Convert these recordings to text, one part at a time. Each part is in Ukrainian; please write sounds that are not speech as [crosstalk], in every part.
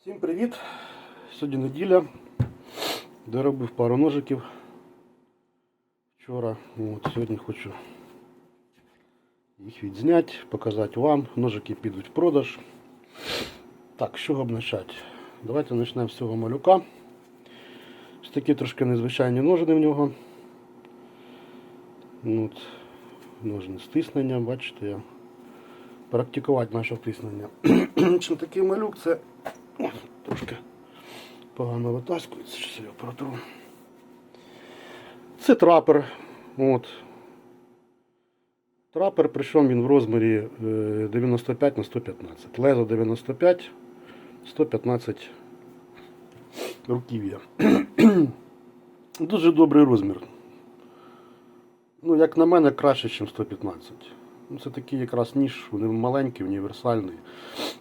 Всім привіт! Сьогодні неділя. Доробив пару ножиків вчора. От, сьогодні хочу їх відзняти, показати вам. Ножики підуть в продаж. Так, з чого б почати? Давайте почнемо з цього малюка. Ось такі трошки незвичайні ножини в нього. От, ножни з тисненням, бачите, я практикувати почав тиснення. [clears throat] Чим такий малюк це Трошки погано витаскується, щось я протру. Це трапер. От. Трапер, причому він в розмірі е, 95 на 115. Лезо 95, 115 руків'я. Дуже добрий розмір. Ну, як на мене, краще, ніж 115. Ну, Це такий якраз ніж, вони маленький, універсальний.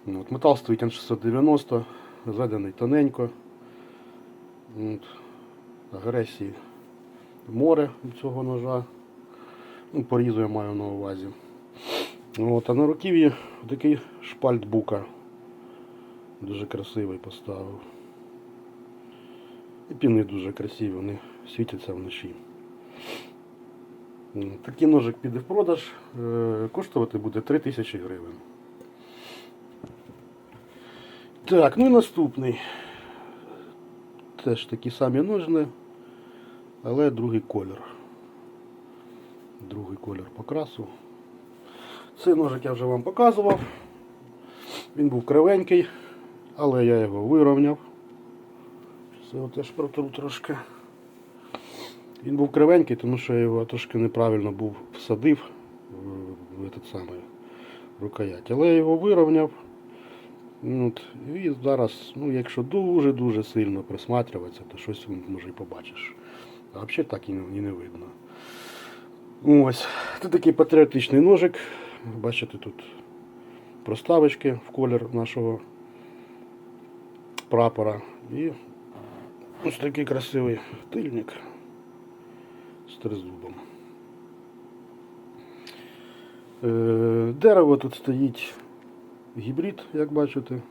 Ну, От, метал стоїть Н690, зведений тоненько. От, агресії море цього ножа. Ну, порізу я маю на увазі. От, а на руків'ї такий шпальт бука. Дуже красивий поставив. І піни дуже красиві, вони світяться вночі. Такий ножик піде в продаж, е, коштувати буде 3000 гривень. Так, ну і наступний. Теж такі самі ножни, але другий колір. Другий колір покрасу. Цей ножик я вже вам показував. Він був кривенький, але я його вирівняв. Це теж протру трошки. Він був кривенький, тому що я його трошки неправильно був всадив в, этот самий рукоять. Але я його вирівняв. Ну, От, і зараз, ну, якщо дуже-дуже сильно присматрюватися, то щось може і побачиш. А взагалі так і не видно. Ось. Це такий патріотичний ножик. Бачите, тут проставочки в колір нашого прапора. І ось такий красивий тильник з тризубом. Е, Дерево тут стоїть гібрид, як бачите.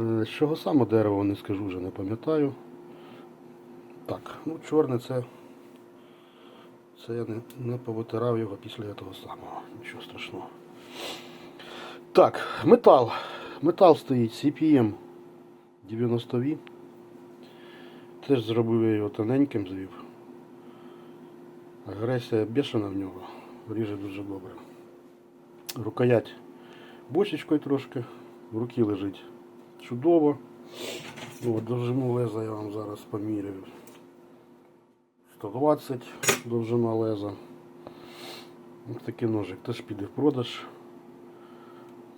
Е, З чого саме дерево не скажу, вже не пам'ятаю. Так, ну чорне це. Це я не, не повитирав його після того самого. Нічого страшного. Так, метал. Метал стоїть CPM 90 v Теж зробив я його тоненьким звів. Агресія бешена в нього. Ріже дуже добре. Рукоять бочечкою трошки, в руки лежить чудово. От, довжину леза я вам зараз поміряю. 120 довжина леза. Ось такий ножик теж піде в продаж.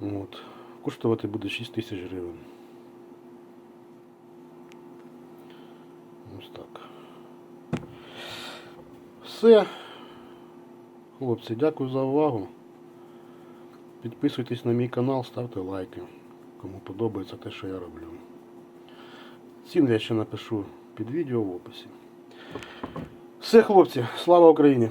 От. Коштувати буде 6 тисяч гривень. Ось так. Все. Хлопці, дякую за увагу. Підписуйтесь на мій канал, ставте лайки, кому подобається те, що я роблю. Ціни я ще напишу під відео в описі. Все, хлопці, слава Україні!